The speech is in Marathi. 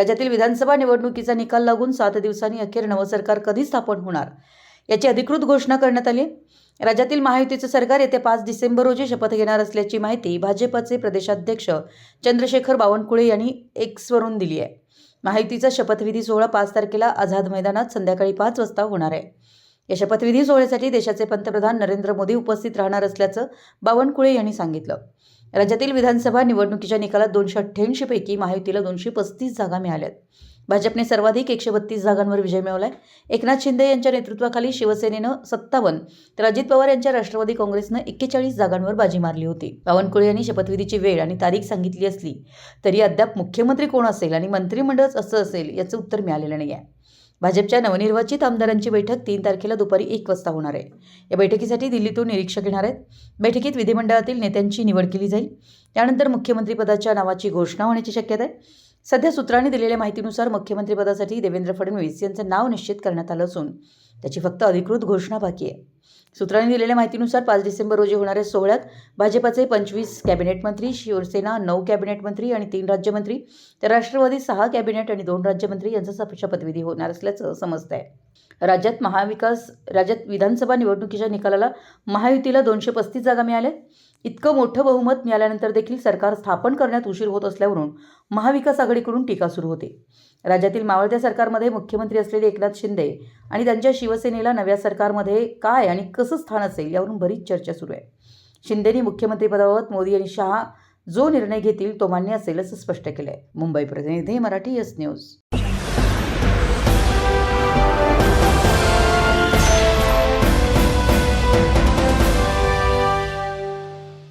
राज्यातील विधानसभा निवडणुकीचा निकाल लागून सात दिवसांनी अखेर नवं सरकार कधी स्थापन होणार? याची अधिकृत घोषणा करण्यात आली राज्यातील महायुतीचं सरकार येत्या पाच डिसेंबर रोजी शपथ घेणार असल्याची माहिती भाजपचे प्रदेशाध्यक्ष चंद्रशेखर बावनकुळे यांनी एक्सवरून दिली आहे. महायुतीचा शपथविधी सोहळा पाच तारखेला आझाद मैदानात संध्याकाळी पाच वाजता होणार आहे. या शपथविधी सोहळ्यासाठी देशाचे पंतप्रधान नरेंद्र मोदी उपस्थित राहणार असल्याचं बावनकुळे यांनी सांगितलं. राज्यातील विधानसभा निवडणुकीच्या निकालात दोनशे अठ्ठ्याऐंशीपैकी महायुतीला दोनशे पस्तीस जागा मिळाल्यात. भाजपने सर्वाधिक एकशे बत्तीस जागांवर विजय मिळवलाय. एकनाथ शिंदे यांच्या नेतृत्वाखाली शिवसेनेनं सत्तावन्न तर अजित पवार यांच्या राष्ट्रवादी काँग्रेसनं एक्केचाळीस जागांवर बाजी मारली होती. बावनकुळे यांनी शपथविधीची वेळ आणि तारीख सांगितली असली तरी अद्याप मुख्यमंत्री कोण असेल आणि मंत्रिमंडळच असं असेल याचं उत्तर मिळालेलं नाही आहे भाजपच्या नवनिर्वाचित आमदारांची बैठक तीन तारखेला दुपारी एक वाजता होणार आहे. या बैठकीसाठी दिल्लीतून निरीक्षक येणार आहेत. बैठकीत विधिमंडळातील नेत्यांची निवड केली जाईल. त्यानंतर मुख्यमंत्रीपदाच्या नावाची घोषणा होण्याची शक्यता आहे. सध्या सूत्रांनी दिलेल्या माहितीनुसार मुख्यमंत्रीपदासाठी देवेंद्र फडणवीस यांचं नाव निश्चित करण्यात आलं असून त्याची फक्त अधिकृत घोषणा बाकी आहे. सूत्रांनी दिलेल्या माहितीनुसार पाच डिसेंबर रोजी होणाऱ्या सोहळ्यात भाजपाचे पंचवीस कॅबिनेट मंत्री शिवसेना नऊ कॅबिनेट मंत्री आणि तीन राज्यमंत्री तर राष्ट्रवादी सहा कॅबिनेट आणि दोन राज्यमंत्री यांचा शपथविधी होणार असल्याचं समजत आहे राज्यात महाविकास राज्यात विधानसभा निवडणुकीच्या निकालाला महायुतीला दोनशे पस्तीस जागा मिळाल्या. इतकं मोठं बहुमत मिळाल्यानंतर देखील सरकार स्थापन करण्यात उशीर होत असल्यावरून महाविकास आघाडीकडून टीका सुरू होते. राज्यातील मावळत्या सरकारमध्ये मुख्यमंत्री असलेले एकनाथ शिंदे आणि त्यांच्या शिवसेनेला नव्या सरकारमध्ये काय आणि कसं स्थान असेल यावरून बरीच चर्चा सुरू आहे. शिंदेनी मुख्यमंत्रीपदाबाबत मोदी आणि शहा जो निर्णय घेतील तो मान्य असेल असं स्पष्ट केलं आहे मुंबई प्रतिनिधी मराठी एस न्यूज.